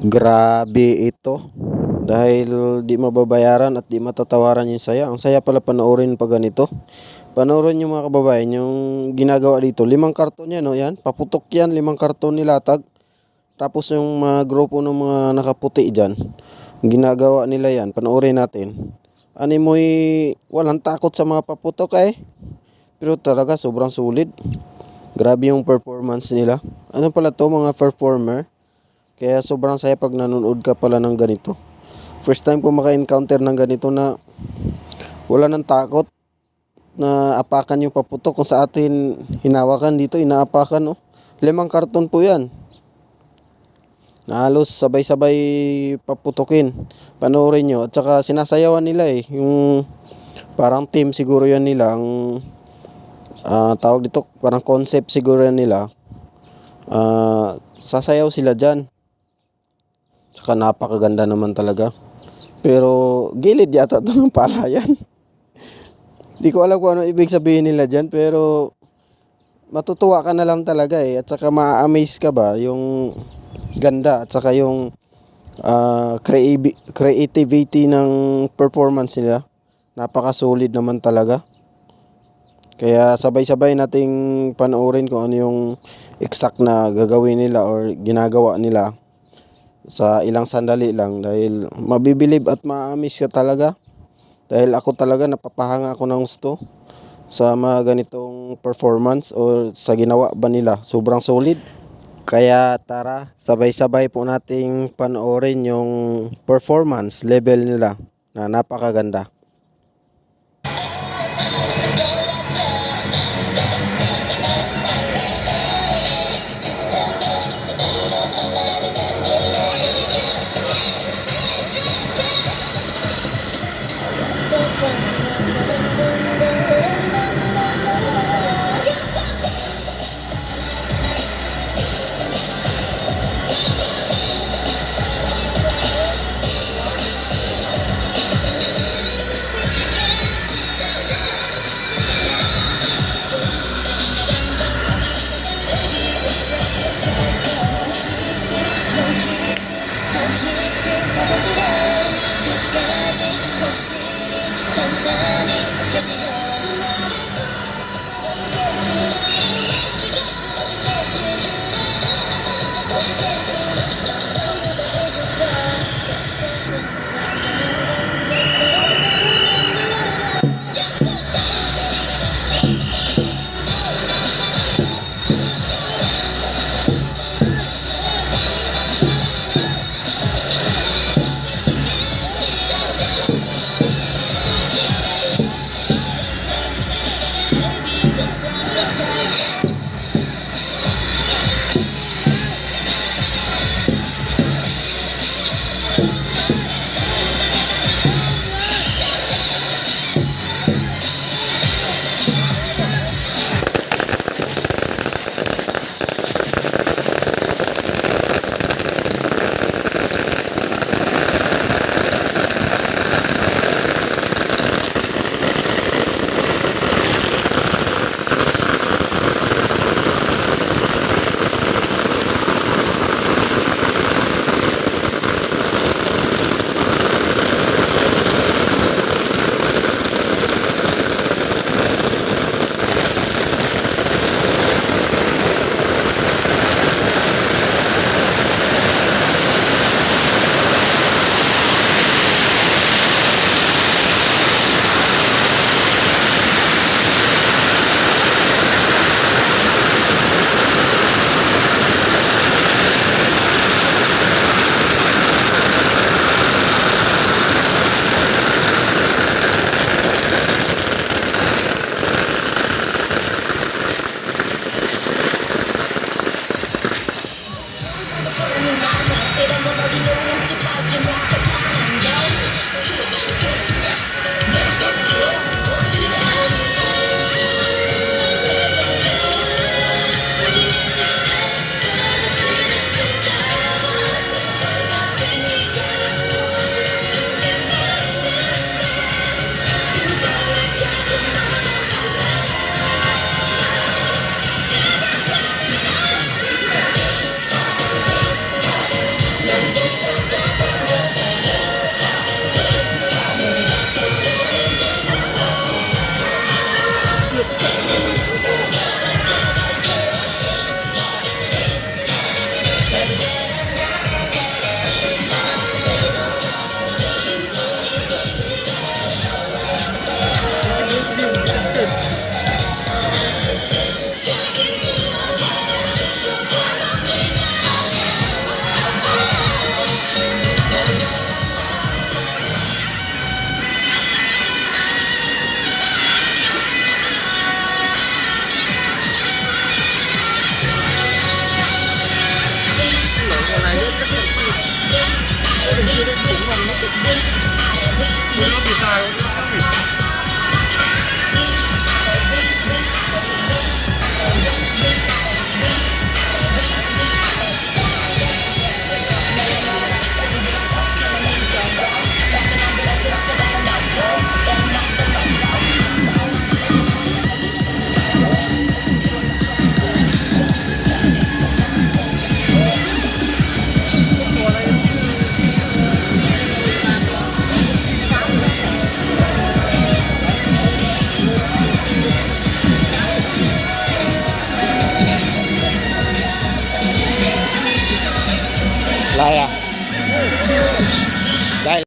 Grabe ito. Dahil di mababayaran at di matatawaran yung saya. Ang saya pala panoorin pag ganito. Panoorin yung mga kababayan yung ginagawa dito. Limang karton yan, no? Yan. Paputok yan, limang karton nilatag. Tapos yung mga grupo ng mga nakaputi dyan. Ginagawa nila yan. Panoorin natin. Ano mo'y walang takot sa mga paputok eh. Pero talaga sobrang sulit. Grabe yung performance nila. Ano pala to mga performer? Kaya sobrang saya pag nanonood ka pala ng ganito. First time ko maka-encounter ng ganito na wala nang takot na apakan yung paputok. Kung sa atin hinawakan dito, inaapakan. No? Limang karton po yan. Na halos sabay-sabay paputokin. Panoorin nyo. At saka sinasayawan nila eh. Yung parang team siguro yan nila. Ang ah, tawag dito, parang concept siguro yan nila. Ah, sasayaw sila dyan. Tsaka napakaganda naman talaga. Pero gilid yata ito ng palayan. Di ko alam kung ano ibig sabihin nila dyan. Pero matutuwa ka na lang talaga eh. At saka ma-amaze ka ba yung ganda at saka yung creavi- creativity ng performance nila. Napaka-solid naman talaga. Kaya sabay-sabay nating panoorin kung ano yung exact na gagawin nila or ginagawa nila sa ilang sandali lang dahil mabibilib at maamis ka talaga. Dahil ako talaga napapahanga ako ng gusto sa mga ganitong performance or sa ginawa ba nila. Sobrang solid. Kaya tara, sabay-sabay po nating panoorin yung performance level nila na napakaganda. อะไร